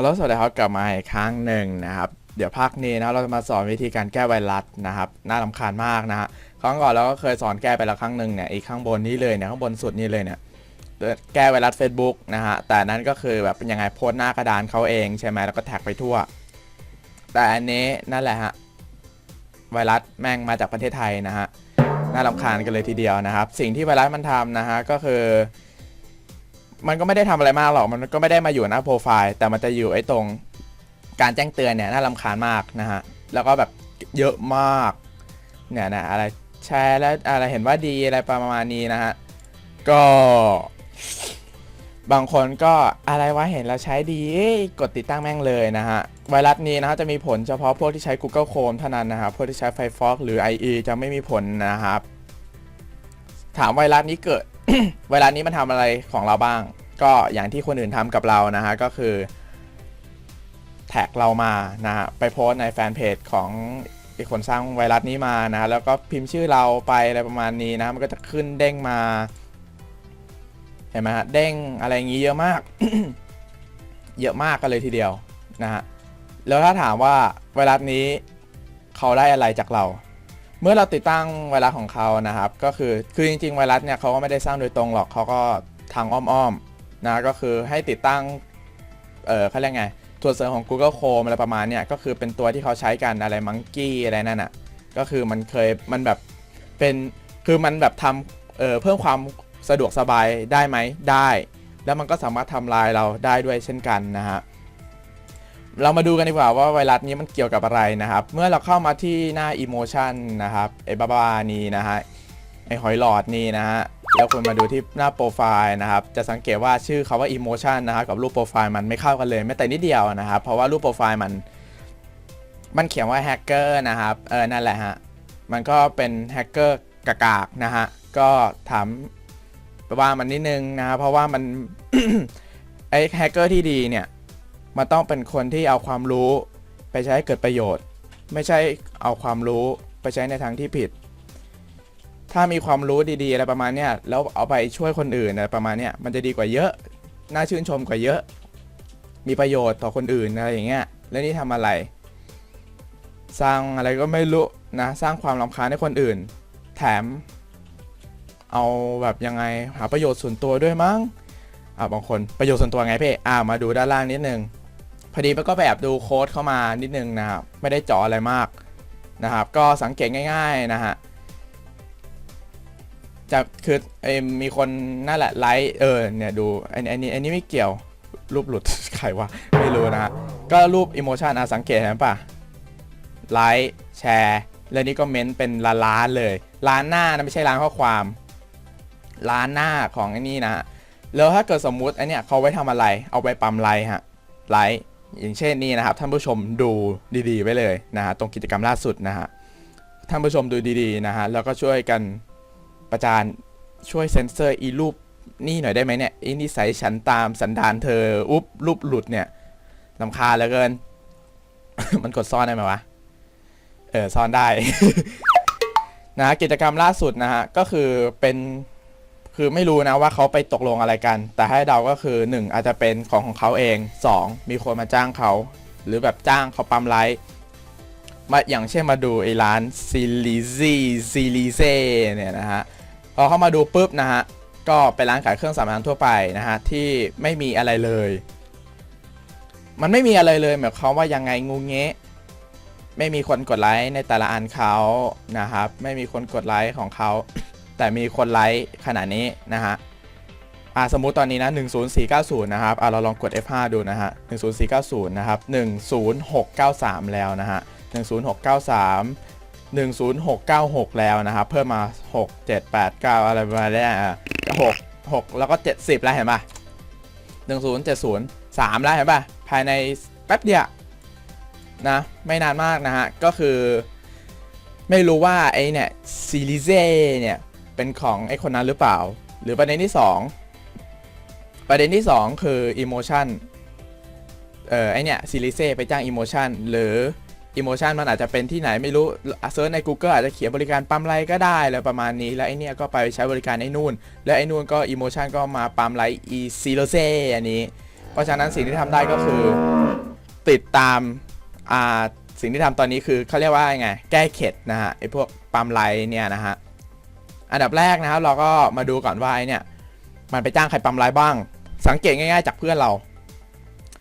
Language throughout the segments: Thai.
ฮัลโหลสวัสดีครับกลับมาอีกครั้งหนึ่งนะครับ เดี๋ยวภาคนี้นะเราจะมาสอนวิธีการแก้ไวรัสนะครับน่ารำคาญมากนะฮะครั้งก่อนเราก็เคยสอนแก้ไปแล้วครั้งหนึ่งเนี่ยอีกข้างบนนี้เลยเนี่ยข้างบนสุดนี้เลยเนี่ยแก้ไวรัส Facebook นะฮะแต่นั้นก็คือแบบเป็นยังไงโพสหน้ากระดานเขาเองใช่ไหมแล้วก็แท็กไปทั่ว แต่อันนี้นั่นแหละฮะไวรัสแม่งมาจากประเทศไทยนะฮะน่ารำคาญกันเลยทีเดียวนะครับ สิ่งที่ไวรัสมันทำนะฮะก็คือ มันก็ไม่ได้ทำอะไรมากหรอก มันก็ไม่ได้มาอยู่หน้าโปรไฟล์ แต่มันจะอยู่ไอ้ตรงการแจ้งเตือนเนี่ยน่ารำคาญมากนะฮะ แล้วก็แบบเยอะมาก เนี่ยนะอะไรแชร์แล้วอะไรเห็นว่าดีอะไรประมาณนี้นะฮะ ก็ บางคนก็อะไรวะเห็นแล้วใช้ดีกดติดตั้งแม่งเลยนะฮะ ไวรัสนี้นะฮะจะมีผลเฉพาะพวกที่ใช้ Google Chrome เท่านั้นนะครับ พวกที่ใช้ Firefox หรือ IE จะไม่มีผลนะครับ ถามไวรัสนี้เกิด ไวรัสนี้มันทำอะไรของเราบ้าง ก็อย่างที่คนอื่นทำกับเรานะฮะก็คือ แท็กเรามานะฮะไปโพสในแฟนเพจของอีกคนสร้างไวรัสนี้มานะฮะแล้วก็พิมพ์ชื่อเราไปอะไรประมาณนี้นะ มันก็จะขึ้นเด้งมา เห็นไหมฮะ เด้งอะไรอย่างนี้เยอะมาก เยอะมากกันเลยทีเดียวนะฮะ แล้วถ้าถามว่าไวรัสนี้เขาได้อะไรจากเรา เมื่อเราติดตั้งไวรัสของเขานะครับ ก็คือคือจริงๆไวรัสเนี่ยเขาก็ไม่ได้สร้างโดยตรงหรอกเขาก็ทางอ้อมๆนะก็คือให้ติดตั้งเออเขาเรียกไงตัวเสริมของ Google Chrome อะไรประมาณเนี่ยก็คือเป็นตัวที่เขาใช้กันอะไรมังกี้อะไรนั่นอะก็คือมันเคยมันแบบเป็นคือมันแบบทำเออเพิ่มความสะดวกสบายได้ไหมได้ แล้วมันก็สามารถทำลายเราได้ด้วยเช่นกันนะฮะ เรามาดูกันดีกว่าว่าไวรัสนี้มันเกี่ยวกับอะไรนะครับ เมื่อเราเข้ามาที่หน้า emotion นะครับไอ้บ้าๆนี้นะฮะไอ้หอยหลอดนี่นะฮะแล้วคุณมาดูที่หน้าโปรไฟล์นะครับ จะสังเกตว่าชื่อเขาว่า emotion นะครับกับรูปโปรไฟล์มันไม่เข้ากันเลยแม้แต่นิดเดียวนะครับ เพราะว่ารูปโปรไฟล์มัน มันเขียนว่าแฮกเกอร์นะครับเออนั่นแหละฮะมันก็เป็นแฮกเกอร์กากๆนะฮะก็ถามว่ามันนิดนึงนะครับเพราะว่ามันไอ้แฮกเกอร์ที่ดีเนี่ย มันต้องเป็นคนที่เอาความรู้ไปใช้ให้เกิดประโยชน์ ไม่ใช่เอาความรู้ไปใช้ในทางที่ผิด ถ้ามีความรู้ดีๆอะไรประมาณเนี้ยแล้วเอาไปช่วยคนอื่นอะไรประมาณเนี้ยมันจะดีกว่าเยอะน่าชื่นชมกว่าเยอะ มีประโยชน์ต่อคนอื่นอะไรอย่างเงี้ยแล้วนี่ทำอะไร สร้างอะไรก็ไม่รู้นะสร้างความรำคาญให้คนอื่น แถม เอาแบบยังไงหาประโยชน์ส่วนตัวด้วยมั้งอ่าบางคนประโยชน์ส่วนตัวไงเพ่อ่ามาดูด้านล่างนิดนึง อดีมันก็ไปแอบดูโค้ดเข้ามานิดนึงนะครับ ไม่ได้เจาะอะไรมากนะครับ ก็สังเกตง่าย ๆนะฮะจะคืออมีคนนั่นแหละไลค์เออเนี่ยดูอันอันนี้อันนี้ไม่เกี่ยวรูปหลุดใครวะไม่รู้นะฮะก็รูปอิโมชันอะสังเกตเห็นปะไลค์แชร์แล้วนี่ก็เม้นต์เป็นล้านล้านเลยล้านหน้านะไม่ใช่ล้านข้อความล้านหน้าของไอ้นี่นะฮะแล้วถ้าเกิดสมมุติไอเนี้ยเขาไว้ทำอะไรเอาไปปั๊มไลค์ฮะไลค์ อย่างเช่นนี่นะครับท่านผู้ชมดูดีๆไว้เลยนะฮะตรงกิจกรรมล่าสุดนะฮะท่านผู้ชมดูดีๆนะฮะแล้วก็ช่วยกันประจานช่วยเซ็นเซอร์อีรูปนี่หน่อยได้ไหมเนี่ยอีนิสัยฉันตามสันดานเธออุ๊บรูปหลุดเนี่ยลำคาเหลือเกิน มันกดซ่อนได้ไหมวะเออซ่อนได้นะกิจกรรมล่าสุดนะฮะก็คือเป็น คือไม่รู้นะว่าเขาไปตกลงอะไรกัน แต่ให้เดาก็คือ 1 อาจจะเป็นของของเขาเอง 2 มีคนมาจ้างเขา หรือแบบจ้างเขาปั๊มไลค์มาอย่างเช่นมาดูไอ้ร้านซิลิซีซิลิเซ่เนี่ยนะฮะพอเข้ามาดูปุ๊บนะฮะก็เป็นร้านขายเครื่องสำอางทั่วไปนะฮะที่ไม่มีอะไรเลย มันไม่มีอะไรเลยหมายความว่ายังไงงูเงี้ไม่มีคนกดไลค์ในแต่ละอันเขานะครับไม่มีคนกดไลค์ของเขา แต่มีคนไลค์ขนาดนี้นะฮะอ่าสมมุติตอนนี้นะ10490 นะครับอ่าเราลองกด F5 ดูนะฮะ10490 นะครับ 10693 แล้วนะฮะ 10693 10696 แล้วนะครับ เพิ่มมา 6 7 8 9 อะไรประมาณนี้อะ6 6 แล้วก็ 70 แล้วเห็นป่ะ1070 3 แล้วเห็นป่ะ ภายในแป๊บเดียวนะไม่นานมากนะฮะ ก็คือไม่รู้ว่าไอ้เนี่ยซีรีเซ่เนี่ย เป็นของไอคนนั้นหรือเปล่า หรือประเด็นที่ 2 ประเด็นที่ 2 คือ emotion เออไอเนี่ยซีรีเซ่ไปจ้าง emotion หรือ emotion มันอาจจะเป็นที่ไหนไม่รู้เซิร์ชใน Google อาจจะเขียนบริการปั๊มไลก็ได้อะไรประมาณนี้ แล้วไอเนี่ยก็ไปใช้บริการไอนู่น แล้วไอนู่นก็ emotion ก็มาปั๊มไลค์ e ซีรีเซ่อันนี้ เพราะฉะนั้นสิ่งที่ทำได้ก็คือติดตามอ่าสิ่งที่ทำตอนนี้คือเขาเรียกว่าไง แก้เข็ดนะฮะไอ้พวกปั๊มไลเนี่ยนะฮะ อันดับแรกนะครับ เราก็มาดูก่อนว่าไอเนี่ย มันไปจ้างใครปั๊มไลท์บ้าง สังเกตง่ายๆจากเพื่อนเรา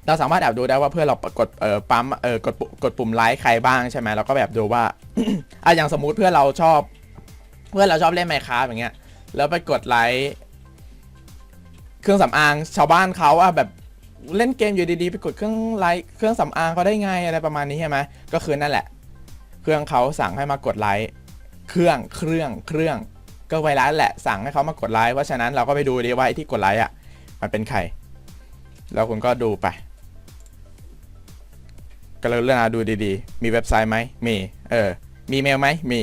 เราสามารถแอบดูได้ว่าเพื่อนเรากดเอ่อปั๊มเอ่อกดปุ่มกดปุ่มไลค์ใครบ้างใช่ไหมเราก็แบบดูว่าอะอย่างสมมุติเพื่อนเราชอบ เพื่อนเราชอบเล่นไมค์คราฟอย่างเงี้ย แล้วไปกดไลค์เครื่องสำอางชาวบ้านเขาอะแบบเล่นเกมอยู่ดีๆ ไปกดเครื่องไลค์เครื่องสำอางเขาได้ไงอะไรประมาณนี้ใช่ไหมก็คือนั่นแหละ เครื่องเขาสั่งให้มากดไลค์เครื่องเครื่องเครื่อง ก็ไวรัสแหละสั่งให้เขามากดไลค์เพราะฉะนั้นเราก็ไปดูดีว่าไอ้ที่กดไลค์อะมันเป็นใคร แล้วคุณก็ดูไปก็เลยเลื่อนมาดูดีๆ มีเว็บไซต์ไหมมี เออ มีเมลไหมมี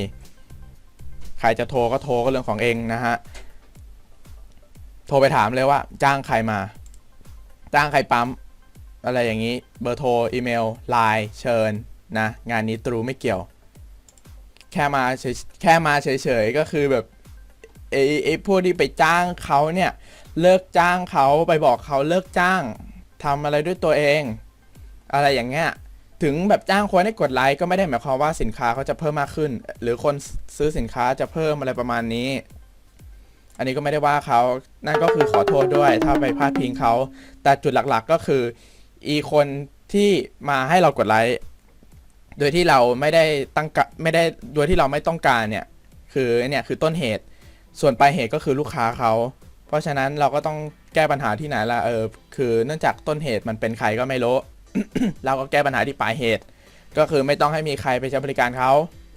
ใครจะโทรก็โทรก็เรื่องของเองนะฮะ โทรไปถามเลยว่า จ้างใครมา จ้างใครปั๊ม อะไรอย่างนี้ เบอร์โทร อีเมล ไลน์ เชิญ นะ งานนี้ตรูไม่เกี่ยว แค่มาเฉยแค่มาเฉยๆ ก็คือแบบ ไอ้ไอ้พวกที่ไปจ้างเขาเนี่ย เลิกจ้างเขาไปบอกเขาเลิกจ้างทำอะไรด้วยตัวเอง อะไรอย่างเงี้ยถึงแบบจ้างคนให้กดไลค์ก็ไม่ได้หมายความว่าสินค้าเขาจะเพิ่มมากขึ้น หรือคนซื้อสินค้าจะเพิ่มอะไรประมาณนี้ อันนี้ก็ไม่ได้ว่าเขานั่นก็คือขอโทษด้วย ถ้าไปพลาดพิงเขา แต่จุดหลักๆก็คือ อีคนที่มาให้เรากดไลค์โดยที่เราไม่ได้ตั้งกะไม่ได้โดยที่เราไม่ต้องการเนี่ย คือเนี่ยคือต้นเหตุ ส่วนปลายเหตุก็คือลูกค้าเขา เพราะฉะนั้นเราก็ต้องแก้ปัญหาที่ไหนล่ะเออคือเนื่องจากต้นเหตุมันเป็นใครก็ไม่รู้ เราก็แก้ปัญหาที่ปลายเหตุ ก็คือไม่ต้องให้มีใครไปใช้บริการเขา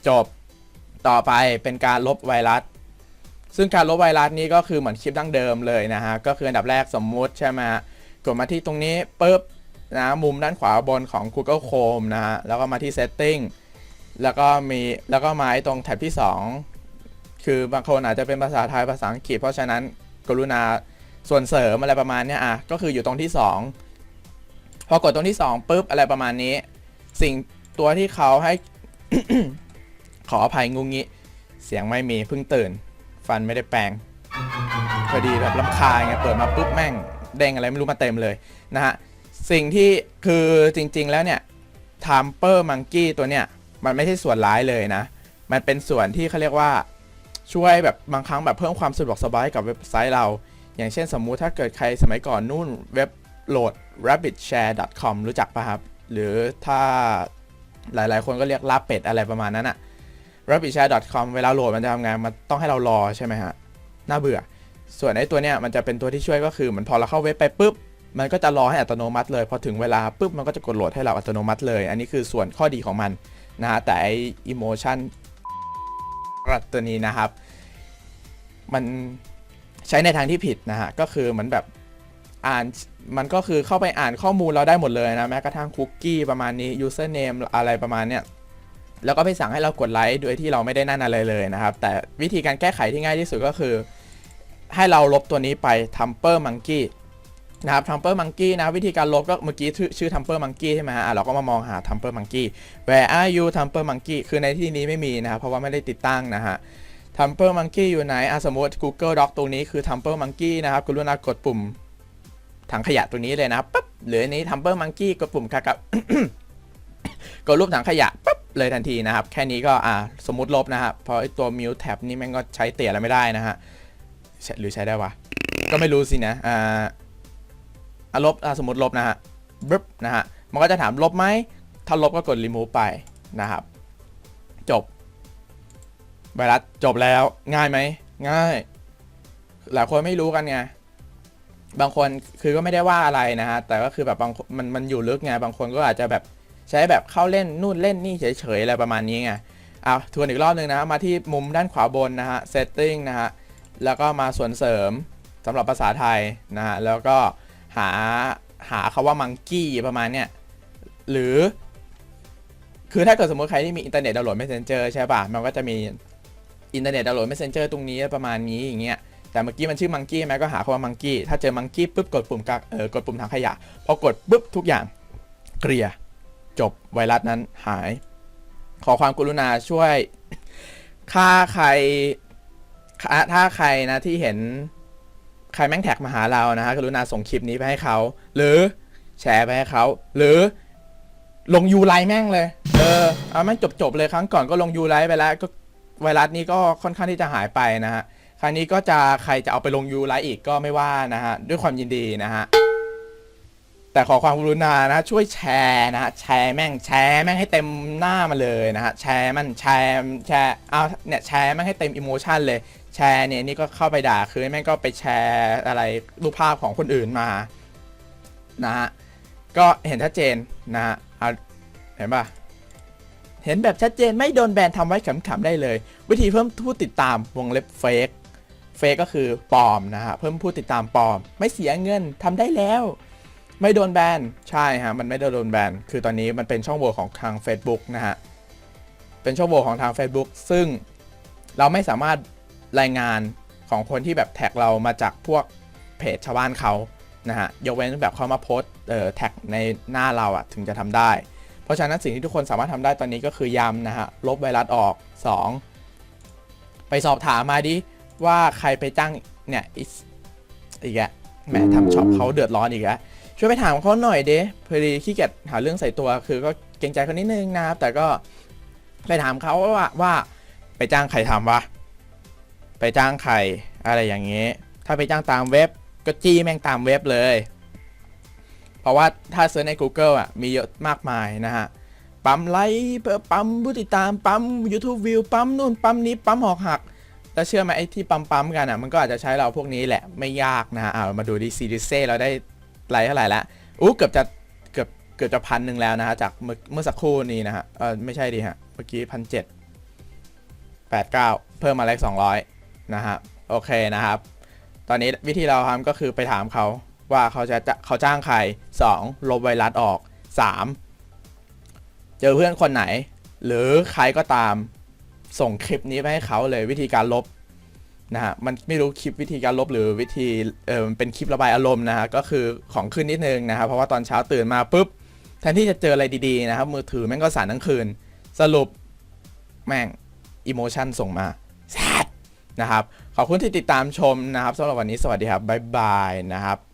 จบต่อไปเป็นการลบไวรัส ซึ่งการลบไวรัสนี้ก็คือเหมือนคลิปดั้งเดิมเลยนะฮะก็คืออันดับแรกสมมุติใช่ไหมกดมาที่ตรงนี้ปุ๊บนะมุมด้านขวาบนของ Google Chrome นะฮะแล้วก็มาที่ Setting แล้วก็มีแล้วก็มาไอ้ตรงแท็บที่ 2 คือบางคนอาจจะเป็นภาษาไทยภาษาอังกฤษ เพราะฉะนั้นกรุณาส่วนเสริมอะไรประมาณนี้อะก็คืออยู่ตรงที่ 2 พอกดตรงที่ 2ปุ๊บอะไรประมาณนี้ สิ่งตัวที่เขาให้ ขออภัยงุงงี้ เสียงไม่มีเพิ่งตื่น ฟันไม่ได้แปรงพอดีแบบลำคาไงเปิดมาปุ๊บแม่งเด้งอะไรไม่รู้มาเต็มเลยนะฮะสิ่งที่คือจริง ๆ แล้วเนี่ย t a m p e r Monkey ตัวเนี้ยมันไม่ใช่ส่วนร้ายเลยนะ มันเป็นส่วนที่เขาเรียกว่า ช่วยแบบบางครั้งแบบเพิ่มความสะดวกสบายให้กับเว็บไซต์เรา อย่างเช่นสมมุติถ้าเกิดใครสมัยก่อนนู่นเว็บโหลด rabbitshare.com รู้จักปะครับ หรือถ้าหลายๆ คนก็เรียกลาเป็ดอะไรประมาณนั้นอะ rabbitshare.com เวลาโหลดมันจะทำงานมันต้องให้เรารอใช่ไหมฮะ น่าเบื่อ ส่วนไอ้ตัวเนี้ยมันจะเป็นตัวที่ช่วยก็คือเหมือนพอเราเข้าเว็บไปปุ๊บ มันก็จะรอให้อัตโนมัติเลย พอถึงเวลาปุ๊บมันก็จะกดโหลดให้เราอัตโนมัติเลย อันนี้คือส่วนข้อดีของมันนะฮะ แต่ไอ้ emotion ตัวนี้นะครับ มันใช้ในทางที่ผิดนะฮะก็คือเหมือนแบบอ่านมันก็คือเข้าไปอ่านข้อมูลเราได้หมดเลยนะแม้กระทั่งคุกกี้ประมาณนี้ username อะไรประมาณเนี้ยแล้วก็ไปสั่งให้เรากดไลค์โดยที่เราไม่ได้นั่นอะไรเลยนะครับ แต่วิธีการแก้ไขที่ง่ายที่สุดก็คือ ให้เราลบตัวนี้ไป Tamper Monkey นะครับ Tamper Monkey นะวิธีการลบก็เมื่อกี้ชื่อชื่อ Tamper Monkey ใช่ไหมฮะเราก็มามองหา Tamper Monkey Where are you Tamper Monkey คือในที่นี้ไม่มีนะครับเพราะว่าไม่ได้ติดตั้งนะฮะ Tamper Monkey อยู่ไหนอะสมมติ Google Doc ตรงนี้คือ Tamper Monkey นะครับกรุณากดปุ่มถังขยะตัวนี้เลยนะปั๊บหรืออันนี้ Tamper Monkey กดปุ่มค่ะกับกดรูปถังขยะปั๊บเลยทันทีนะครับ แค่นี้ก็อ่าสมมติลบนะครับเพราะตัว Mute Tab นี่แม่งก็ใช้เตี่ยอะไรไม่ได้นะฮะหรือใช้ได้วะก็ไม่รู้สินะอ่า อะลบสมมติลบนะฮะบึ๊บนะฮะมันก็จะถามลบไหมถ้าลบก็กด remove ไปนะครับ จบ ไวรัสจบแล้วง่ายไหมง่าย หลายคนไม่รู้กันไงบางคนคือก็ไม่ได้ว่าอะไรนะฮะแต่ก็คือแบบบางมันมันอยู่ลึกไงบางคนก็อาจจะแบบใช้แบบเข้าเล่นนู่นเล่นนี่เฉยๆอะไรประมาณนี้ไงเอาทวนอีกรอบหนึ่งนะมาที่มุมด้านขวาบนนะฮะ setting นะฮะแล้วก็มาส่วนเสริมสำหรับภาษาไทยนะฮะแล้วก็ หาหาคาว่า monkey ประมาณเนี้ยหรือ คือถ้าเกิดสมมติใครที่มีอินเทอร์เน็ตดาวน์โหลด Messenger ใช่ป่ะ มันก็จะมีอินเทอร์เน็ตดาวน์โหลด Messenger ตรงนี้ประมาณนี้อย่างเงี้ยแต่เมื่อกี้มันชื่อ Monkey ไหมก็หาคำว่า Monkey ถ้าเจอ Monkey ปุ๊บกดปุ่มกักเออกดปุ่มถังขยะพอกดปุ๊บทุกอย่างเกลี่ยจบไวรัสนั้นหาย ขอความกรุณาช่วย ค่าใครค่าถ้าใครนะที่เห็น ใครแม่งแท็กมาหาเรานะฮะกรุณาส่งคลิปนี้ไปให้เขา หรือแชร์ไปให้เขา หรือลงยูไลแม่งเลย เออ เอาแม่งจบๆเลยครั้งก่อนก็ลงยูไลไปแล้วก็ไวรัสนี้ก็ค่อนข้างที่จะหายไปนะฮะ ครั้งนี้ก็จะใครจะเอาไปลงยูไลอีกก็ไม่ว่านะฮะ ด้วยความยินดีนะฮะ แต่ขอความกรุณานะช่วยแชร์นะฮะ แชร์แม่งแชร์แม่งให้เต็มหน้ามาเลยนะฮะ แชร์มันแชร์แชร์ เอาเนี่ยแชร์แม่งให้เต็มอิโมชันเลย แชร์เนี่ยนี่ก็เข้าไปด่าคือแม่งก็ไปแชร์อะไรรูปภาพของคนอื่นมานะฮะก็เห็นชัดเจนนะฮะเอาเห็นปะเห็นแบบชัดเจนไม่โดนแบนทำไว้ขำๆได้เลย วิธีเพิ่มผู้ติดตามวงเล็บเฟกเฟกก็คือปลอมนะฮะเพิ่มผู้ติดตามปลอม ไม่เสียเงินทำได้แล้ว ไม่โดนแบนใช่ฮะมันไม่ได้โดนแบนคือตอนนี้มันเป็นช่องโหว่ของทาง Facebook นะฮะเป็นช่องโหว่ของทาง Facebook ซึ่งเราไม่สามารถ รายงานของคนที่แบบแท็กเรามาจากพวกเพจชาวบ้านเขานะฮะยกเว้นแบบเขามาโพสต์เอ่อแท็กในหน้าเราอะถึงจะทำได้ เพราะฉะนั้นสิ่งที่ทุกคนสามารถทำได้ตอนนี้ก็คือย้ำนะฮะลบไวรัสออก 2 ไปสอบถามมาดิว่าใครไปจ้างเนี่ยอีกอีกอะแหมทำช็อปเขาเดือดร้อนอีกแล้วช่วยไปถามเขาหน่อยเด้พอดีขี้เกียจหาเรื่องใส่ตัว คือก็เกรงใจเขานิดนึงนะครับแต่ก็ไปถามเขาว่าว่าไปจ้างใครทำวะ ไปจ้างใครอะไรอย่างนี้ถ้าไปจ้างตามเว็บก็จี้แม่งตามเว็บเลย เพราะว่าถ้าเซิร์ชใน Google อะมีเยอะมากมายนะฮะ ปั๊มไลค์ปั๊มผู้ติดตามปั๊ม YouTube View ปั๊มนู่นปั๊มนี้ปั๊มหอกหักแล้วเชื่อไหมไอ้ที่ปั๊มปั๊มกันอะมันก็อาจจะใช้เราพวกนี้แหละไม่ยากนะฮะอ่ามาดูดิซีดีเซ่เราได้ไลค์เท่าไหร่ล้วอู้เกือบจะเกือบเกือบจะพันหนึ่งแล้วนะฮะจากเมื่อเมื่อสักครู่นี้นะฮะเออไม่ใช่ดิฮะเมื่อกี้พันเจ็ดแปดเก้าเพิ่มมาเลขสองร้อย นะฮะโอเคนะครับ ตอนนี้วิธีเราทำก็คือไปถามเขาว่าเขาจะเขาจ้างใคร 2. ลบไวรัสออก 3. เจอเพื่อนคนไหน หรือใครก็ตามส่งคลิปนี้ไปให้เขาเลยวิธีการลบนะฮะมันไม่รู้คลิปวิธีการลบหรือวิธีเออเป็นคลิประบายอารมณ์นะฮะก็คือของขึ้นนิดนึงนะครับเพราะว่าตอนเช้าตื่นมาปุ๊บแทนที่จะเจออะไรดีๆนะครับมือถือแม่งก็สั่นทั้งคืน สรุปแม่งอิโมชันส่งมา นะครับ ขอบคุณที่ติดตามชมนะครับสำหรับวันนี้สวัสดีครับบ๊ายบายนะครับ